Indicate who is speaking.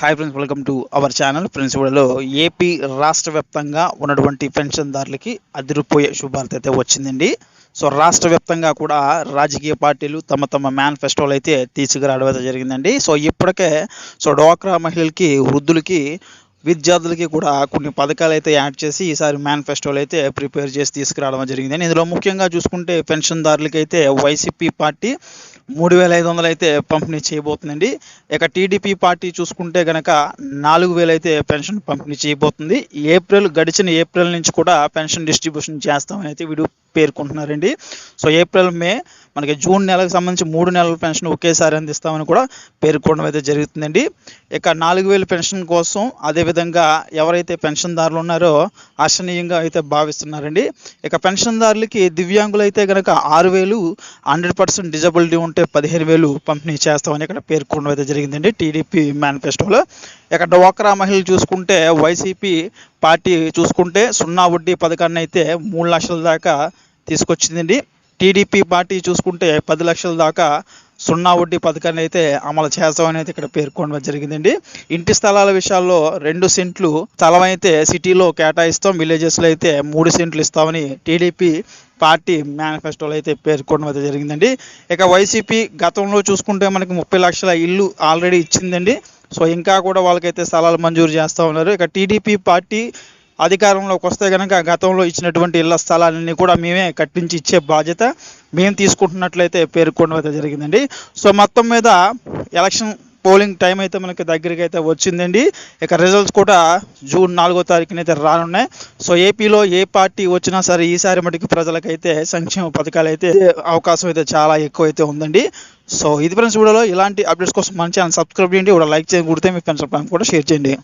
Speaker 1: Hi friends welcome to our channel friends ఇవాళలో AP రాష్ట్ర వ్యాప్తంగా ఉన్నటువంటి పెన్షన్దారులకి అదిరిపోయే శుభార్త అయితే వచ్చిందండి. సో రాష్ట్ర వ్యాప్తంగా కూడా రాజకీయ పార్టీలు తమ తమ మేనిఫెస్టోలు అయితే తీసుకురావడం అయితే జరిగిందండి. సో ఇప్పటికే సో డోక్రా మహిళలకి వృద్ధులకి విద్యార్థులకి కూడా కొన్ని పథకాలు అయితే యాడ్ చేసి ఈసారి మేనిఫెస్టోలు అయితే ప్రిపేర్ చేసి తీసుకురావడం జరిగింది ఇందులో ముఖ్యంగా చూసుకుంటే పెన్షన్దారులకి అయితే వైసీపీ పార్టీ మూడు వేల ఐదు వందలు అయితే పంపిణీ చేయబోతుందండి. ఇక టీడీపీ పార్టీ చూసుకుంటే కనుక నాలుగు వేలు అయితే పెన్షన్ పంపిణీ చేయబోతుంది. ఏప్రిల్ గడిచిన ఏప్రిల్ నుంచి కూడా పెన్షన్ డిస్ట్రిబ్యూషన్ చేస్తామని అయితే వీడు పేర్కొంటున్నారండి. సో ఏప్రిల్ మే మనకి జూన్ నెలకు సంబంధించి మూడు నెలల పెన్షన్ ఒకేసారి అందిస్తామని కూడా పేర్కొనడం అయితే జరుగుతుందండి. ఇక నాలుగు వేలు పెన్షన్ కోసం అదేవిధంగా ఎవరైతే పెన్షన్దారులు ఉన్నారో ఆశనీయంగా అయితే భావిస్తున్నారండి. ఇక పెన్షన్దారులకి దివ్యాంగులు అయితే కనుక ఆరు వేలు హండ్రెడ్ పర్సెంట్ డిజబిలిటీ ఉంటే పదిహేను వేలు పంపిణీ చేస్తామని ఇక్కడ పేర్కొనడం అయితే జరిగిందండి టీడీపీ మేనిఫెస్టోలో. ఇక డ్వాక్రా మహిళలు చూసుకుంటే వైసీపీ పార్టీ చూసుకుంటే సున్నా వడ్డీ పథకాన్ని అయితే మూడు లక్షల దాకా తీసుకొచ్చిందండి. టీడీపీ పార్టీ చూసుకుంటే పది లక్షల దాకా సున్నా వడ్డీ పథకాన్ని అయితే అమలు చేస్తామని అయితే ఇక్కడ పేర్కొనడం జరిగిందండి. ఇంటి స్థలాల విషయాల్లో రెండు సెంట్లు స్థలం అయితే సిటీలో కేటాయిస్తాం విలేజెస్లో అయితే మూడు సెంట్లు ఇస్తామని టీడీపీ పార్టీ మేనిఫెస్టోలో అయితే పేర్కొనడం అయితే జరిగిందండి. ఇక వైసీపీ గతంలో చూసుకుంటే మనకి ముప్పై లక్షల ఇల్లు ఆల్రెడీ ఇచ్చిందండి. సో ఇంకా కూడా వాళ్ళకైతే స్థలాలు మంజూరు చేస్తూ ఉన్నారు. ఇక టీడీపీ పార్టీ అధికారంలోకి వస్తే కనుక గతంలో ఇచ్చినటువంటి ఇళ్ళ స్థలాలన్నీ కూడా మేమే కట్టించి ఇచ్చే బాధ్యత మేము తీసుకుంటున్నట్లయితే పేర్కొనడం అయితే జరిగిందండి. సో మొత్తం మీద ఎలక్షన్ పోలింగ్ టైం అయితే మనకి దగ్గరికి అయితే వచ్చిందండి. ఇక రిజల్ట్స్ కూడా జూన్ నాలుగో తారీఖున అయితే రానున్నాయి. సో ఏపీలో ఏ పార్టీ వచ్చినా సరే ఈసారి మటుకు ప్రజలకైతే సంక్షేమ పథకాలు అయితే అవకాశం అయితే చాలా ఎక్కువ అయితే ఉందండి. సో ఇది ఫ్రెండ్స్ వీడియోలో ఇలాంటి అప్డేట్స్ కోసం మన ఛానల్ సబ్స్క్రైబ్ చేయండి. కూడా లైక్ చేయండి. కుడితే మీ ఫ్రెండ్స్ కూడా షేర్ చేయండి.